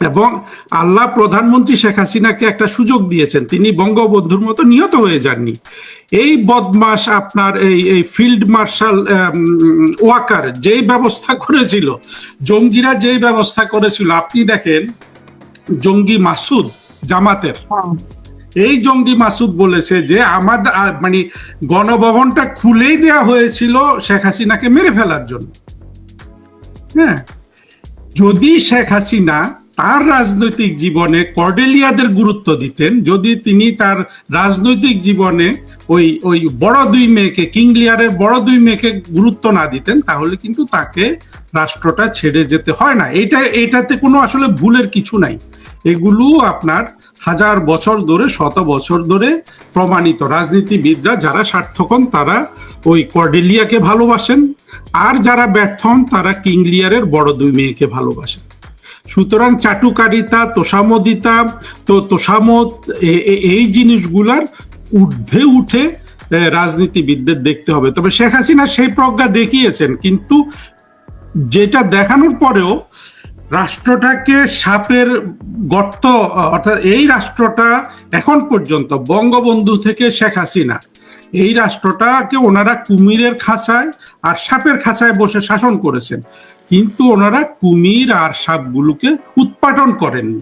এবং আল্লাহ প্রধানমন্ত্রী শেখ হাসিনাকে একটা সুযোগ দিয়েছেন। তিনি বঙ্গবন্ধুর মতো নিহত হয়ে যাননি। এই বদমাস আপনার এই এই ফিল্ড মার্শাল ওয়াকার যেই ব্যবস্থা করেছিল জঙ্গিরা যেই ব্যবস্থা করেছিল আপনি দেখেন জঙ্গি মাসুদ জামাতের। এই জঙ্গি মাসুদ বলেছে যে আমাদের মানে গণভবনটা খুলেই দেয়া হয়েছিল শেখ হাসিনাকে মেরে ফেলার জন্য। হ্যাঁ। যদি শেখ হাসিনা তার রাজনৈতিক জীবনে কর্ডেলিয়াদের গুরুত্ব দিতেন, যদি তিনি তার রাজনৈতিক জীবনে ওই ওই বড় দুই মেয়েকে কিংলিয়ারের বড় দুই মেয়েকে গুরুত্ব না দিতেন, তাহলে কিন্তু তাকে রাষ্ট্রটা ছেড়ে যেতে হয় না। এটা এটাতে কোনো আসলে ভুলের কিছু নাই। এগুলো আপনার হাজার বছর ধরে, শত বছর ধরে প্রমাণিত রাজনীতিবিদরা যারা স্বার্থকন তারা ওই কর্ডেলিয়াকে ভালোবাসেন। আর যারা ব্যর্থ হন, তারা কিংলিয়ারের বড় দুই মেয়েকে ভালোবাসেন। সুতরাং চাটুকারিতা, তোষামদিতা, তো তোষামত এই জিনিসগুলার ঊর্ধ্বে উঠে রাজনীতিবিদদের দেখতে হবে। তবে শেখ হাসিনা সেই প্রজ্ঞা দেখিয়েছেন, কিন্তু যেটা দেখানোর পরেও রাষ্ট্রটাকে সাপের গর্ত, অর্থাৎ এই রাষ্ট্রটা এখন পর্যন্ত বঙ্গবন্ধু থেকে শেখ হাসিনা, এই রাষ্ট্রটাকে ওনারা কুমিরের খাঁচায় আর সাপের খাঁচায় বসে শাসন করেছেন। কিন্তু ওনারা কুমির আর সাপগুলোকে উৎপাটন করেননি।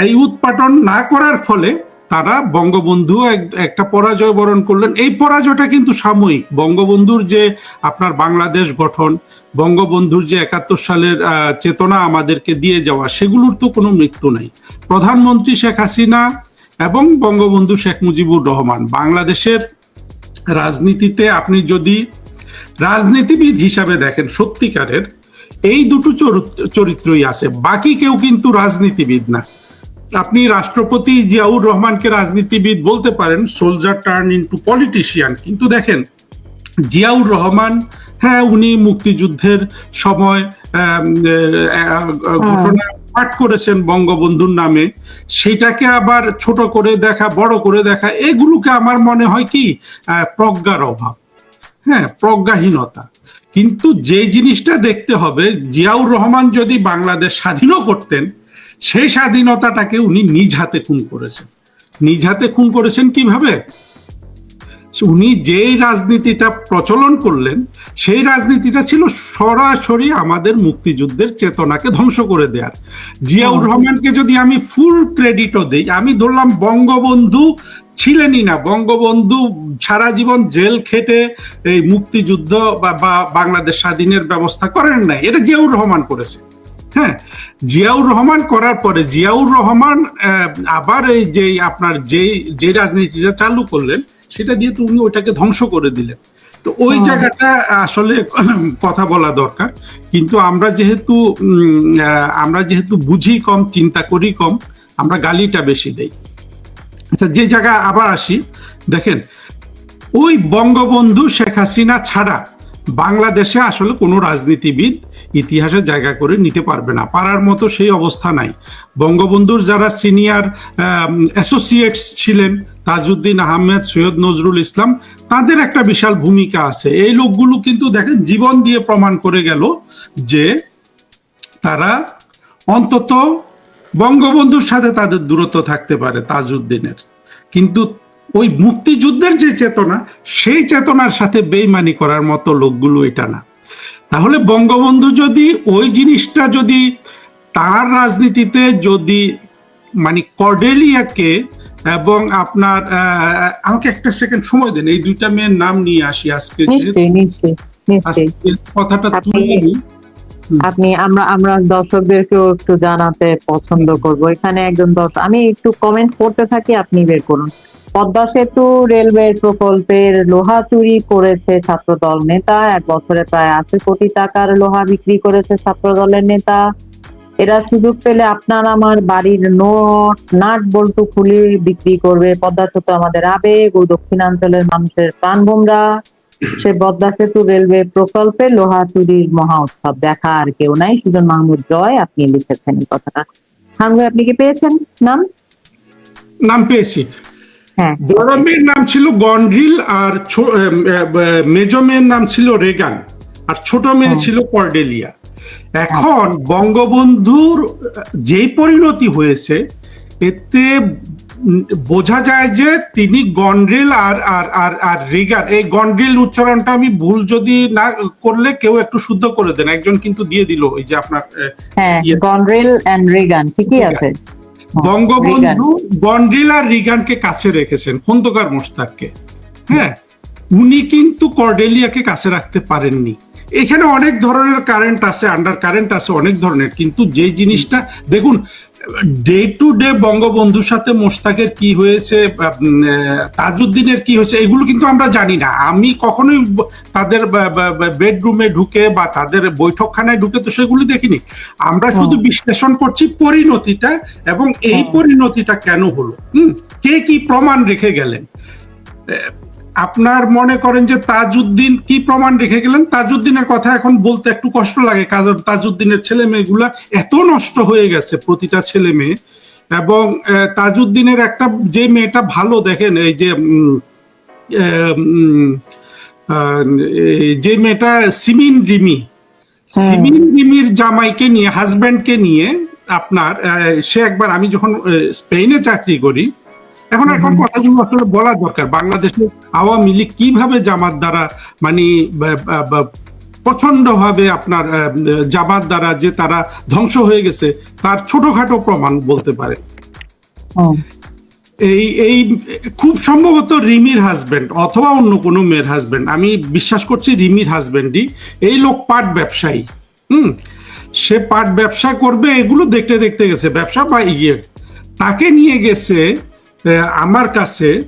এই উৎপাটন না করার ফলে তারা বঙ্গবন্ধু এক- একটা পরাজয় বরণ করলেন। এই পরাজয়টা কিন্তু সাময়িক। বঙ্গবন্ধুর যে আপনার বাংলাদেশ গঠন, বঙ্গবন্ধুর যে একাত্তর সালের চেতনা আমাদেরকে দিয়ে যাওয়া, সেগুলোর তো কোনো মৃত্যু নাই। প্রধানমন্ত্রী শেখ হাসিনা এবং বঙ্গবন্ধু শেখ মুজিবুর রহমান। বাংলাদেশের রাজনীতিতে আপনি যদি রাজনীতিবিদ হিসাবে দেখেন, সত্যিকারের এই দুটো চরিত্র- চরিত্রই আছে। বাকি কেউ কিন্তু রাজনীতিবিদ না। আপনি রাষ্ট্রপতি জিয়াউর রহমানকে রাজনীতিবিদ বলতে পারেন সোলজার টার্ন ইন্টু পলিটিশিয়ান কিন্তু দেখেন, জিয়াউর রহমান হ্যাঁ উনি মুক্তিযুদ্ধের সময় ঘোষণা পাঠ করেছেন বঙ্গবন্ধুর নামে। সেটাকে আবার ছোট করে দেখা, বড় করে দেখা, এগুলোকে আমার মনে হয় কি প্রজ্ঞার অভাব। হ্যাঁ প্রজ্ঞাহীনতা। কিন্তু যে জিনিসটা দেখতে হবে, জিয়াউর রহমান যদি বাংলাদেশ স্বাধীনও করতেন, সেই স্বাধীনতাটাকে উনি নিজ হাতে খুন করেছেন। নিজ হাতে খুন করেছেন কীভাবে? উনি যেই রাজনীতিটা প্রচলন করলেন সেই রাজনীতিটা ছিল সরাসরি আমাদের মুক্তিযুদ্ধের চেতনাকে ধ্বংস করে দেয়ার। জিয়াউর রহমানকে যদি আমি ফুল ক্রেডিটও দিই আমি ধরলাম বঙ্গবন্ধু ছিলেনই না। বঙ্গবন্ধু সারা জীবন জেল খেটে এই মুক্তিযুদ্ধ বা বাংলাদেশ স্বাধীনের ব্যবস্থা করেন নাই। এটা জিয়াউর রহমান করেছে। হ্যাঁ জিয়াউর রহমান করার পরে জিয়াউর রহমান আবার এই যে আপনার যে যে রাজনীতিটা চালু করলেন সেটা দিয়ে তো উনি ওইটাকে ধ্বংস করে দিলেন। তো ওই জায়গাটা আসলে কথা বলা দরকার। কিন্তু আমরা যেহেতু আমরা যেহেতু বুঝি কম চিন্তা করি কম আমরা গালিটা বেশি দেই। আচ্ছা যে জায়গা আবার আসি দেখেন ওই বঙ্গবন্ধু শেখ হাসিনা ছাড়া বাংলাদেশে আসলে কোনো রাজনীতিবিদ ইতিহাসে জায়গা করে নিতে পারবে না। পারার মতো সেই অবস্থা নাই। বঙ্গবন্ধুর যারা সিনিয়র অ্যাসোসিয়েটস ছিলেন, তাজউদ্দিন আহমেদ, সৈয়দ নজরুল ইসলাম, তাদের একটা বিশাল ভূমিকা আছে। এই লোকগুলো কিন্তু দেখেন জীবন দিয়ে প্রমাণ করে গেল যে তারা অন্তত বঙ্গবন্ধুর সাথে তাদের দূরত্ব থাকতে পারে তাজউদ্দিনের। কিন্তু ওই মুক্তিযুদ্ধের যে চেতনা, সেই চেতনার সাথে বেইমানি করার মতো লোকগুলো এটা না। তাহলে বঙ্গবন্ধু যদি ওই জিনিসটা যদি তার রাজনীতিতে যদি মানে কর্ডেলিয়াকে এবং আপনার আমাকে একটা সেকেন্ড সময় দেন এই দুইটা মেয়ের নাম নিয়ে আসি আজকে। কথাটা তুলে আপনি আমরা আমরা দর্শকদেরকেও একটু জানাতে পছন্দ করব। এখানে একজন দর্শক আমি একটু কমেন্ট করতে থাকি আপনি বের করুন। পদ্মা সেতু রেলওয়ে প্রকল্পের লোহা চুরি করেছে ছাত্রদল নেতা। এক বছরে প্রায় আশি কোটি টাকার লোহা বিক্রি করেছে ছাত্রদলের নেতা। এরা সুযোগ পেলে আপনার আমার বাড়ির নোট, নাট, বল্টু, খুলে বিক্রি করবে। পদ্মা সেতু আমাদের আবেগ ও দক্ষিণাঞ্চলের মানুষের প্রাণভোমরা সে পদ্মা সেতু রেলওয়ে প্রকল্পে লোহা চুরির মহা উৎসব দেখা আর কেউ নাই। সুজন মাহমুদ জয়, আপনি লিখেছেন এই কথাটা। খান আপনি কি পেয়েছেন? নাম? নাম পেয়েছি। বড় মেয়ের নাম ছিল গন্ড্রিল আর মেজ মেয়ের নাম ছিল রেগান আর ছোট মেয়ে ছিল কর্ডেলিয়া। এখন বঙ্গবন্ধুর যেই পরিণতি হয়েছে এতে বোঝা যায় যে তিনি গন্ড্রিল আর আর আর আর রিগান। এই গন্ড্রিল উচ্চারণটা আমি ভুল যদি না করলে কেউ একটু শুদ্ধ করে দেন। একজন কিন্তু দিয়ে দিল ওই যে আপনার হ্যাঁ ইয়ে- এন্ড রিগান ঠিকই আছে। বঙ্গবন্ধু গন্ড্রিল আর রিগানকে কাছে রেখেছেন খন্দকার মোশতাককে। হ্যাঁ উনি কিন্তু কর্ডেলিয়াকে কাছে রাখতে পারেননি। এখানে অনেক ধরনের কারেন্ট আছে আন্ডার কারেন্ট আছে অনেক ধরনের কিন্তু যে জিনিসটা দেখুন ডে টু ডে বঙ্গবন্ধুর সাথে মোশতাকের কি হয়েছে তাজউদ্দিনের কি হয়েছে এগুলো কিন্তু আমরা জানি না। আমি কখনোই তাদের বেডরুমে ঢুকে বা তাদের বৈঠকখানায় ঢুকে তো সেগুলি দেখিনি। আমরা শুধু বিশ্লেষণ করছি পরিণতিটা এবং এই পরিণতিটা কেন হলো। হুম? কে কি প্রমাণ রেখে গেলেন? আপনার মনে করেন যে তাজউদ্দিন কি প্রমাণ রেখে গেলেন? তাজউদ্দিনের কথা এখন বলতে একটু কষ্ট লাগে কারণ তাজউদ্দিনের ছেলে মেয়েগুলা এত নষ্ট হয়ে গেছে প্রতিটা ছেলে মেয়ে। এবং তাজউদ্দিনের একটা যে মেয়েটা ভালো দেখেন এই যে যে মেয়েটা সিমিন রিমি। সিমিন রিমির জামাইকে নিয়ে হাজব্যান্ডকে নিয়ে আপনার সে একবার আমি যখন স্পেনে চাকরি করি এখন এখন কথাগুলো আসলে বলা দরকার। বাংলাদেশে আওয়ামী লীগ কীভাবে জামাত দ্বারা মানে প্রচণ্ড ভাবে আপনার জামাত দ্বারা যে তারা ধ্বংস হয়ে গেছে তার ছোটখাটো প্রমাণ বলতে পারে। এই এই খুব সম্ভবত রিমির হাজবেন্ড অথবা অন্য কোনো মেয়ের হাজবেন্ড আমি বিশ্বাস করছি রিমির হাজবেন্ডই এই লোক পাট ব্যবসায়ী। হুম? সে পাট ব্যবসা করবে এগুলো দেখতে দেখতে গেছে ব্যবসা বা ইয়ে। তাকে নিয়ে গেছে আমার কাছে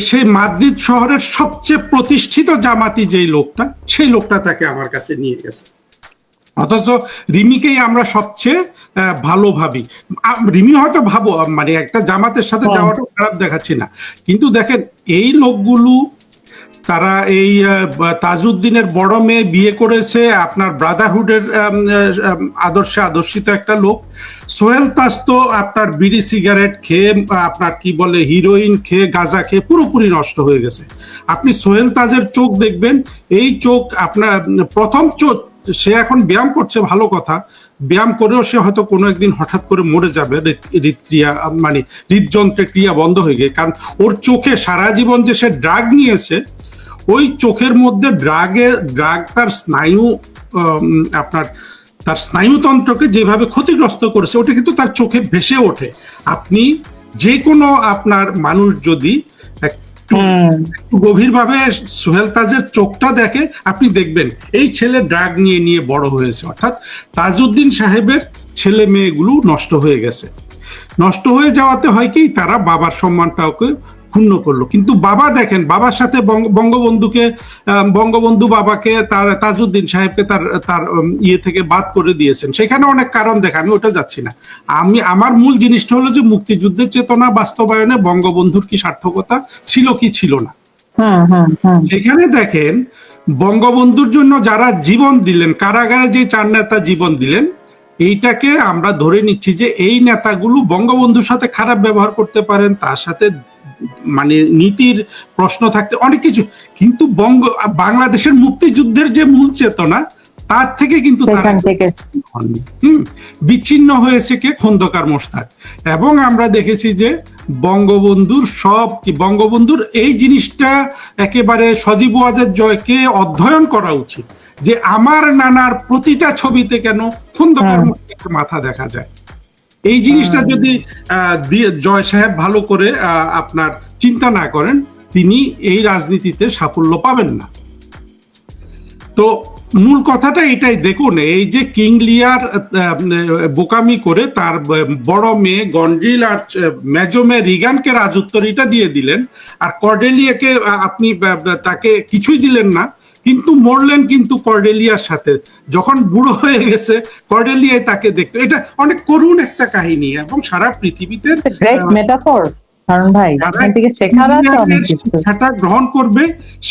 সেই মাদ্রিদ শহরের সবচেয়ে প্রতিষ্ঠিত জামাতি যেই লোকটা সেই লোকটা তাকে আমার কাছে নিয়ে গেছে। অথচ রিমিকেই আমরা সবচেয়ে আহ, ভালো ভাবি। রিমি হয়তো ভাবো মানে একটা জামাতের সাথে হ্যাঁ। যাওয়াটা খারাপ দেখাচ্ছি না। কিন্তু দেখেন এই লোকগুলো তারা এই তাজউদ্দিনের বড় মেয়ে বিয়ে করেছে, আপনার ব্রাদারহুডের আদর্শে আদর্শিত একটা লোক। সোহেল তাজ তো আপনার বিড়ি সিগারেট খেয়ে, আপনার কি বলে হিরোইন খেয়ে, গাঁজা খেয়ে পুরোপুরি নষ্ট হয়ে গেছে। আপনি সোহেল তাজের চোখ দেখবেন, এই চোখ আপনার প্রথম চোখ, সে এখন ব্যায়াম করছে, ভালো কথা। ব্যায়াম করেও সে হয়তো কোনো একদিন হঠাৎ করে মরে যাবে হৃদক্রিয়া মানে হৃদযন্ত্রের ক্রিয়া বন্ধ হয়ে গিয়ে। কারণ ওর চোখে সারা জীবন যে সে ড্রাগ নিয়েছে ওই চোখের মধ্যে ড্রাগে ড্রাগ তার স্নায়ু আপনার তার স্নায়ুতন্ত্রকে যেভাবে ক্ষতিগ্রস্ত করেছে ওটা কিন্তু তার চোখে ভেসে ওঠে। আপনি যে কোনো আপনার মানুষ যদি একটু গভীরভাবে সোহেল তাজের চোখটা দেখে আপনি দেখবেন এই ছেলে ড্রাগ নিয়ে নিয়ে বড় হয়েছে। অর্থাৎ তাজউদ্দিন সাহেবের ছেলে মেয়েগুলো নষ্ট হয়ে গেছে। নষ্ট হয়ে যাওয়াতে হয় কি তারা বাবার সম্মানটাকে ক্ষুণ্ণ করল। কিন্তু বাবা দেখেন বাবার সাথে বঙ্গবন্ধুকে বঙ্গবন্ধু বাবাকে তার তাজউদ্দিন সাহেবকে তার তার ইয়ে থেকে বাদ করে দিয়েছেন। সেখানে অনেক কারণ দেখে আমি ওটা যাচ্ছি না। আমি আমার মূল জিনিসটা হলো যে মুক্তিযুদ্ধের চেতনা বাস্তবায়নে বঙ্গবন্ধুর কি সার্থকতা ছিল কি ছিল না। হুম, হুম, হুম, সেখানে দেখেন বঙ্গবন্ধুর জন্য যারা জীবন দিলেন কারাগারে যে চার নেতা জীবন দিলেন এইটাকে আমরা ধরে নিচ্ছি যে এই নেতাগুলো বঙ্গবন্ধুর সাথে খারাপ ব্যবহার করতে পারেন তার সাথে মানে নীতির প্রশ্ন থাকতে অনেক কিছু। কিন্তু বঙ্গ বাংলাদেশের মুক্তিযুদ্ধের যে মূল চেতনা তার থেকে কিন্তু বিচ্ছিন্ন হয়েছে কে? খন্দকার মোশতাক। এবং আমরা দেখেছি যে বঙ্গবন্ধুর সব কি বঙ্গবন্ধুর এই জিনিসটা একেবারে সজীব ওয়াজের জয়কে অধ্যয়ন করা উচিত। যে আমার নানার প্রতিটা ছবিতে কেন খন্দকার হুম। মোশতাকের মাথা দেখা যায়। এই জিনিসটা যদি জয় সাহেব ভালো করে আপনার চিন্তা না করেন তিনি এই রাজনীতিতে সাফল্য পাবেন না। তো মূল কথাটা এটাই দেখুন এই যে কিং লিয়ার আহ, বোকামি করে তার বড় মেয়ে গন্ড্রিল আর মেজো মেয়ে রিগানকে রাজউত্তরীটা দিয়ে দিলেন আর কর্ডেলিয়াকে আপনি তাকে কিছুই দিলেন না কিন্তু মরলেন কিন্তু কর্ডেলিয়ার সাথে। যখন বুড়ো হয়ে গেছে কর্ডেলিয়ায় তাকে দেখতো। এটা অনেক করুণ একটা কাহিনী এবং সারা পৃথিবীতে শিক্ষাটা গ্রহণ করবে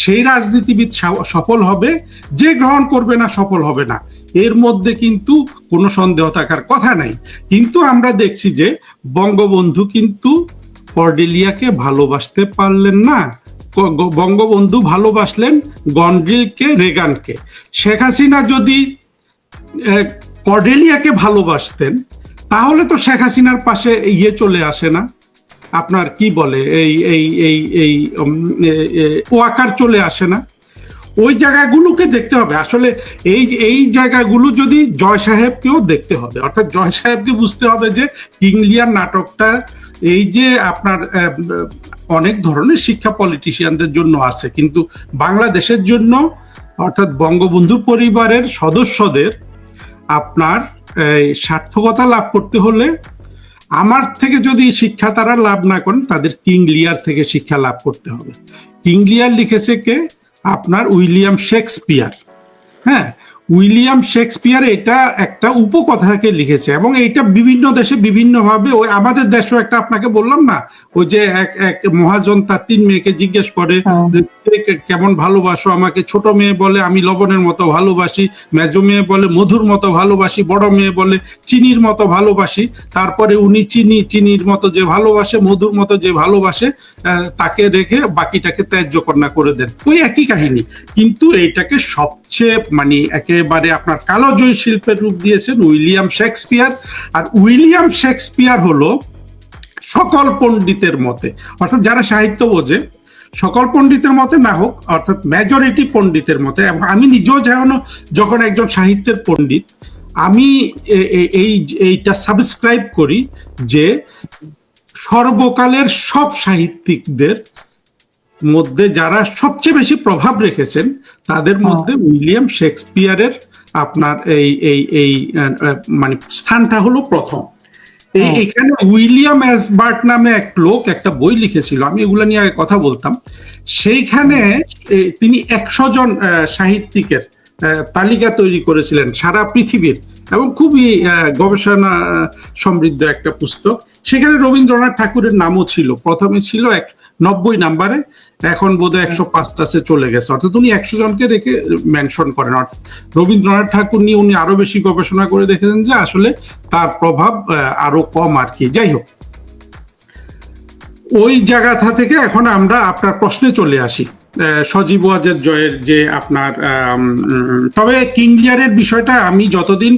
সেই রাজনীতিবিদ সফল হবে যে গ্রহণ করবে না সফল হবে না। এর মধ্যে কিন্তু কোনো সন্দেহ থাকার কথা নাই। কিন্তু আমরা দেখছি যে বঙ্গবন্ধু কিন্তু কর্ডেলিয়াকে ভালোবাসতে পারলেন না। বঙ্গবন্ধু ভালোবাসলেন গন্ড্রিলকে রেগানকে। শেখ হাসিনা যদি আহ, কর্ডেলিয়াকে ভালোবাসতেন তাহলে তো শেখ হাসিনার পাশে ইয়ে চলে আসে না। আপনার কি বলে এই এই এই এই ওয়াকার চলে আসে না। ওই জায়গাগুলোকে দেখতে হবে। আসলে এই এই জায়গাগুলো যদি জয় সাহেবকেও দেখতে হবে। অর্থাৎ জয় সাহেবকে বুঝতে হবে যে কিংলিয়ার নাটকটা এই যে আপনার অনেক ধরনের শিক্ষা পলিটিশিয়ানদের জন্য আছে। কিন্তু বাংলাদেশের জন্য, অর্থাৎ বঙ্গবন্ধু পরিবারের সদস্যদের আপনার সার্থকতা লাভ করতে হলে আমার থেকে যদি শিক্ষা তারা লাভ না করেন, তাদের কিং লিয়ার থেকে শিক্ষা লাভ করতে হবে। কিং লিয়ার লিখেছে কে? আপনার উইলিয়াম শেক্সপিয়ার। হ্যাঁ উইলিয়াম শেক্সপিয়ার এটা একটা উপকথাকে লিখেছে এবং এটা বিভিন্ন দেশে বিভিন্নভাবে ওই আমাদের দেশেও একটা আপনাকে বললাম না ওই যে এক এক মহাজন তার তিন মেয়েকে জিজ্ঞেস করে হ্যাঁ। যে, "কে কে- কেমন ভালোবাসো আমাকে? ছোট মেয়ে বলে আমি লবণের মতো ভালোবাসি। মেজো মেয়ে বলে মধুর মতো ভালোবাসি। বড় মেয়ে বলে চিনির মতো ভালোবাসি। তারপরে উনি চিনি চিনির মতো যে ভালোবাসে মধুর মতো যে ভালোবাসে তাকে রেখে বাকিটাকে ত্যায্য কন্যা করে দেন। ওই একই কাহিনী। কিন্তু এইটাকে সবচেয়ে মানে একেবারে আপনার কালোজয়ী শিল্পের রূপ দিয়েছেন উইলিয়াম শেক্সপিয়ার। আর উইলিয়াম শেক্সপিয়ার হলো সকল পণ্ডিতের মতে, অর্থাৎ যারা সাহিত্য বোঝে, সকল পণ্ডিতের মতে না হোক, অর্থাৎ মেজরিটি পণ্ডিতের মতে, এবং আমি নিজেও যেমন যখন একজন সাহিত্যের পণ্ডিত, আমি এই, এইটা সাবস্ক্রাইব করি যে সর্বকালের সব সাহিত্যিকদের মধ্যে যারা সবচেয়ে বেশি প্রভাব রেখেছেন তাদের মধ্যে উইলিয়াম শেক্সপিয়ারের আপনার এই এই এই মানে স্থানটা হলো প্রথম। এখানে উইলিয়াম অ্যাসবার্ট নামে এক লোক একটা বই লিখেছিল আমি এগুলো নিয়ে আগে কথা বলতাম। সেইখানে তিনি একশো জন সাহিত্যিকের তালিকা তৈরি করেছিলেন সারা পৃথিবীর এবং খুবই গবেষণা সমৃদ্ধ একটা পুস্তক। সেখানে রবীন্দ্রনাথ ঠাকুরের নামও ছিল প্রথমে ছিল এক নব্বই নাম্বারে এখন বোধহয় একশো পাঁচটাতে চলে গেছে। অর্থাৎ উনি একশো জনকে রেখে মেনশন করেন। অর্থাৎ রবীন্দ্রনাথ ঠাকুর নিয়ে উনি আরও বেশি গবেষণা করে দেখেছেন যে আসলে তার প্রভাব আরও কম আর কি। যাই হোক ওই জায়গাটা থেকে এখন আমরা আপনার প্রশ্নে চলে আসি। আহ, সজীব ওয়াজেদ জয়ের যে আপনার তবে কিংলিয়ারের বিষয়টা আমি যতদিন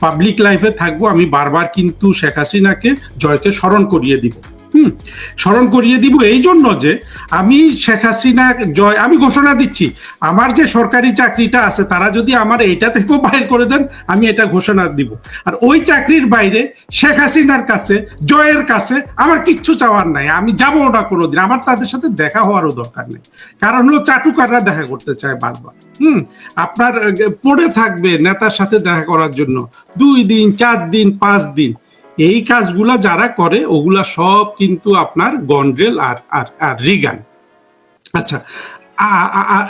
পাবলিক লাইফে থাকব আমি বারবার কিন্তু শেখ হাসিনাকে জয়কে স্মরণ করিয়ে দিব। হুম, স্মরণ করিয়ে দিব এই জন্য যে আমি শেখ হাসিনা জয়, আমি ঘোষণা দিচ্ছি, আমার যে সরকারি চাকরিটা আছে, তারা যদি আমার এটা থেকেও বাইর করে দেন, আমি এটা ঘোষণা দিব। আর ওই চাকরির বাইরে শেখ হাসিনার কাছে, জয়ের কাছে আমার কিচ্ছু চাওয়ার নাই, আমি যাব না কোনোদিন। আমার তাদের সাথে দেখা হওয়ারও দরকার নেই। কারণ হলো চাটুকাররা দেখা করতে চায় বারবার। হুম, আপনার পড়ে থাকবে নেতার সাথে দেখা করার জন্য। দুই দিন, চার দিন, পাঁচ দিন। এই কাজগুলা যারা করে, ওগুলা সব কিন্তু আপনার গন্ড্রেল আর আর আর রিগান। আচ্ছা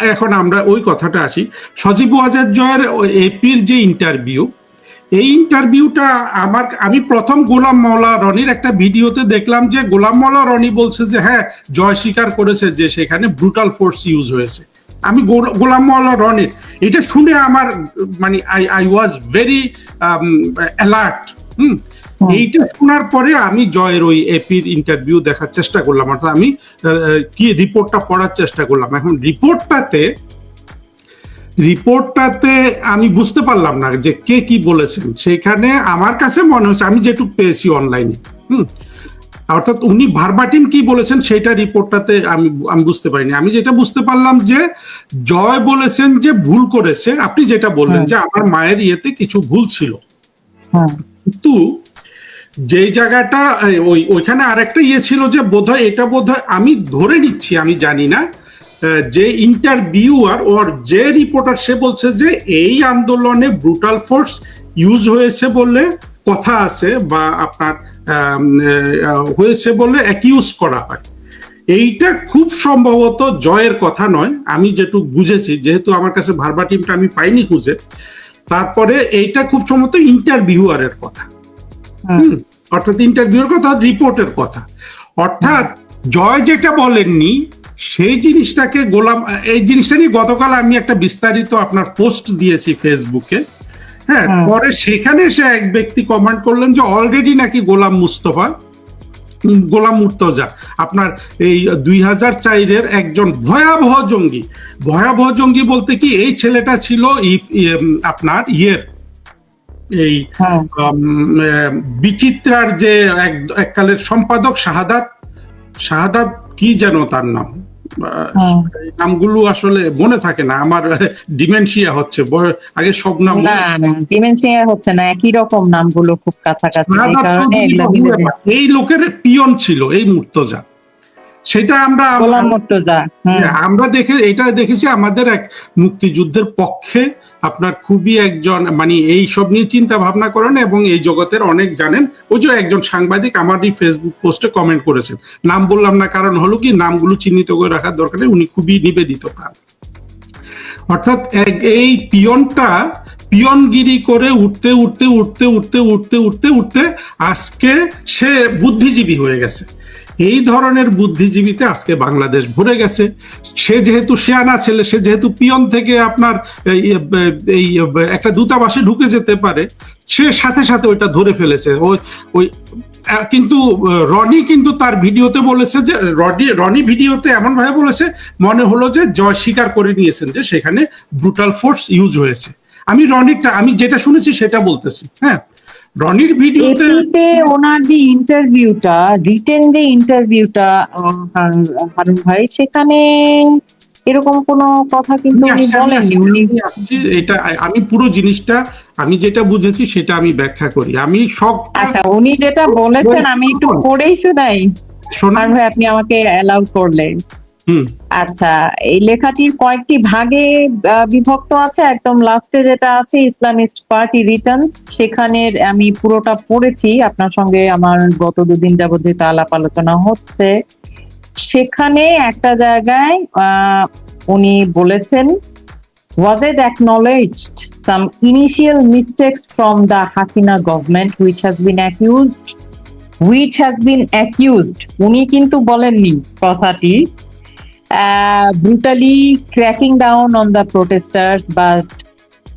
এখন আমরা ওই কথাটা আসি। সজীব ওয়াজাদ জয়ের এপির যে ইন্টারভিউ এই ইন্টারভিউটা আমার, আমি প্রথম গোলাম মৌলা রনির একটা ভিডিওতে দেখলাম যে গোলাম মৌলা রনি বলছে যে হ্যাঁ জয় স্বীকার করেছে যে সেখানে ব্রুটাল ফোর্স ইউজ হয়েছে। আমি গোল- গোলাম মৌলা রনির, এটা শুনে আমার মানে I I was very alert hmm. এইটা শোনার পরে আমি জয়ের ওই এপির ইন্টারভিউ দেখার চেষ্টা করলাম অর্থাৎ আমি কি রিপোর্টটা পড়ার চেষ্টা করলাম। এখন রিপোর্টটাতে রিপোর্টটাতে আমি বুঝতে পারলাম না যে কে কি বলেছেন। সেখানে আমার কাছে মনে হচ্ছে আমি যেটুকু পেয়েছি অনলাইনে হুম? অর্থাৎ উনি ভারবাটিম কি বলেছেন সেটা রিপোর্টটাতে আমি আমি বুঝতে পারিনি। আমি যেটা বুঝতে পারলাম যে জয় বলেছেন যে ভুল করেছে। আপনি যেটা বললেন হ্যাঁ। যে আমার মায়ের ইয়েতে কিছু ভুল ছিল। হ্যাঁ। কিন্তু যে জায়গাটা ওই, ওইখানে আরেকটা ইয়ে ছিল যে বোধহয় এটা বোধহয় আমি ধরে নিচ্ছি, আমি জানি না যে ইন্টারভিউয়ার ওর যে রিপোর্টার সে বলছে যে এই আন্দোলনে ব্রুটাল ফোর্স ইউজ হয়েছে বলে কথা আছে বা আপনার হয়েছে বলে অ্যাকিউজ করা হয়। এইটা খুব সম্ভবত জয়ের কথা নয়, আমি যেটুকু বুঝেছি, যেহেতু আমার কাছে ভারবা টিমটা আমি পাইনি খুঁজে, তারপরে এইটা খুব সম্ভবত ইন্টারভিউয়ারের কথা। অর্থাৎ ইন্টারভিউর কথা রিপোর্টের কথা। অর্থাৎ জয় যেটা বলেননি সেই জিনিসটাকে গোলাম এই জিনিসটা নিয়ে গতকাল আমি একটা বিস্তারিত আপনার পোস্ট দিয়েছি ফেসবুকে হ্যাঁ পরে সেখানে সে এক ব্যক্তি কমেন্ট করলেন যে অলরেডি নাকি গোলাম মুস্তফা? গোলাম মুর্তজা আপনার এই দুই হাজার চারের একজন ভয়াবহ জঙ্গি। ভয়াবহ জঙ্গি বলতে কি এই ছেলেটা ছিল আপনার ইয়ের এই হ্যাঁ। বিচিত্রার যে এক এককালের সম্পাদক শাহাদাত শাহাদাত কি যেন তার নাম? আহ, এই নামগুলো আসলে মনে থাকে না। আমার ডিমেনশিয়া হচ্ছে। আগে সব নাম না ডিমেনশিয়া হচ্ছে না। একই রকম নামগুলো খুব কাছাকাছি। এই লোকের পিয়ন ছিল এই মুর্তজা। সেটা আমরা হুম হ্যাঁ, আমরা দেখে এটা দেখেছি আমাদের এক মুক্তিযুদ্ধের পক্ষে আপনার খুবই একজন মানে এই সব নিয়ে চিন্তা ভাবনা করেন এবং এই জগতের অনেক জানেন। ওই যে একজন সাংবাদিক আমারই ফেসবুক পোস্টে কমেন্ট করেছেন। নাম বললাম না কারণ হলো কি নামগুলো চিহ্নিত করে রাখার দরকার নেই উনি খুবই নিবেদিত প্রাণ। অর্থাৎ এই পিয়নটা পিয়নগিরি করে উঠতে উঠতে উঠতে উঠতে উঠতে উঠতে উঠতে আজকে সে বুদ্ধিজীবী হয়ে গেছে। এই ধরনের বুদ্ধিজীবীতে আজকে বাংলাদেশ ভরে গেছে। সে যেহেতু শেয়ানা ছেলে, সে যেহেতু পিয়ন থেকে আপনার এই একটা দূতাবাসে ঢুকে যেতে পারে, সে সাথে সাথে ওইটা ধরে ফেলেছে। ওই ওই কিন্তু, রনি কিন্তু তার ভিডিওতে বলেছে যে রনি রনি ভিডিওতে এমন ভাবে বলেছে, মনে হলো যে জয় স্বীকার করে নিয়েছেন যে সেখানে ব্রুটাল ফোর্স ইউজ হয়েছে। আমি রনিটা আমি যেটা শুনেছি সেটা বলতেছি হ্যাঁ? রনির ভিডিওতে ওনার যে ইন্টারভিউটা রিটেন যে ইন্টারভিউটা হারুন ভাই সেখানে এরকম কোনো কথা কিন্তু উনি বলেননি। উনি এটা আমি পুরো জিনিসটা আমি যেটা বুঝেছি সেটা আমি ব্যাখ্যা করি। আমি সব আচ্ছা উনি যেটা বলেছেন আমি একটু পড়েই শোনাই। শোনা হারুন ভাই আপনি আমাকে অ্যালাউ করলেন। আচ্ছা এই লেখাটির কয়েকটি ভাগে বিভক্ত আছে। একদম লাস্টে যেটা আছে ইসলামিস্ট পার্টি রিটার্নস সেখানে আমি পুরোটা পড়েছি। আপনার সঙ্গে আমার গত দুদিন যাবত যেটা আলাপ আলোচনা হচ্ছে। সেখানে একটা জায়গায় উনি বলেছেন, was it acknowledged some initial mistakes from the Hasina government which has been accused? Which has been accused? উনি কিন্তু বলেননি কথাটি। uh, brutally cracking down on the protesters, but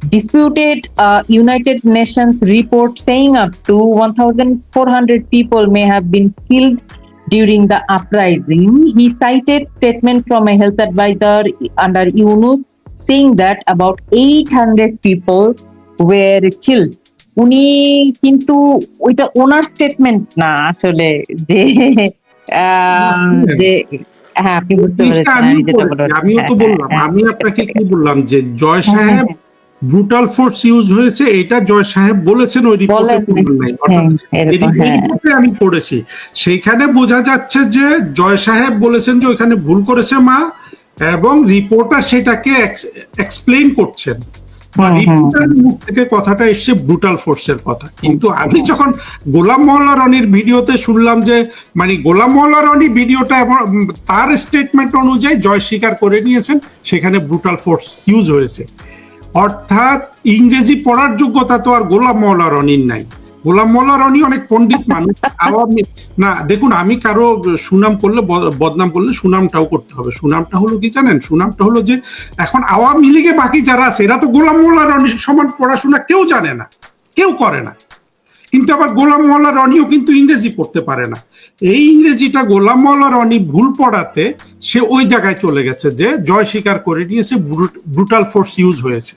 disputed uh, United Nations report saying up to 1,400 people may have been killed during the uprising. He cited statement from a health advisor under UNUS saying that about 800 people were killed. উনি কিন্তু ওইটা ওনার statement না আসলে যে আহ, যে হ্যাঁ আপনি বুঝতে পেরেছেন আমিও তো হ্যাঁ, বললাম হ্যাঁ, আমি আপনাকে কি বললাম যে জয় হ্যাঁ, সাহেব হ্যাঁ, ব্রুটাল ফোর্স ইউজ হয়েছে এটা জয় সাহেব বলেছেন ওই রিপোর্টে হ্যাঁ, হ্যাঁ। আমি পড়েছি। সেইখানে বোঝা যাচ্ছে যে জয় সাহেব বলেছেন যে ওইখানে ভুল করেছে মা এবং রিপোর্টার সেটাকে এক্সপ্লেইন করছেন। রিপোর্টার মুখ থেকে কথাটা এসছে ব্রুটাল ফোর্সের কথা। কিন্তু আমি যখন গোলাম মোল্লা রনির ভিডিওতে শুনলাম যে মানে গোলাম মোল্লা রনি ভিডিওটা তার স্টেটমেন্ট অনুযায়ী জয় স্বীকার করে নিয়েছেন সেখানে ব্রুটাল ফোর্স ইউজ হয়েছে। অর্থাৎ ইংরেজি পড়ার যোগ্যতা তো আর গোলাম মোল্লা রনির নাই। গোলাম মোল্লা রনি অনেক পণ্ডিত মানুষ। আওয়ামী না, দেখুন, আমি কারও সুনাম করলে বদনাম করলে সুনামটাও করতে হবে। সুনামটা হলো কি জানেন? সুনামটা হলো যে এখন আওয়ামী লীগে বাকি যারা আছে, এরা তো গোলাম মোল্লা রনির সমান পড়াশোনা কেউ জানে না। কেউ করে না। কিন্তু আবার গোলাম মোল্লা রনিও কিন্তু ইংরেজি পড়তে পারে না। এই ইংরেজিটা গোলাম মোল্লা রনি ভুল পড়াতে সে ওই জায়গায় চলে গেছে যে জয় স্বীকার করে নিয়েছে ব্রুটাল ফোর্স ইউজ হয়েছে।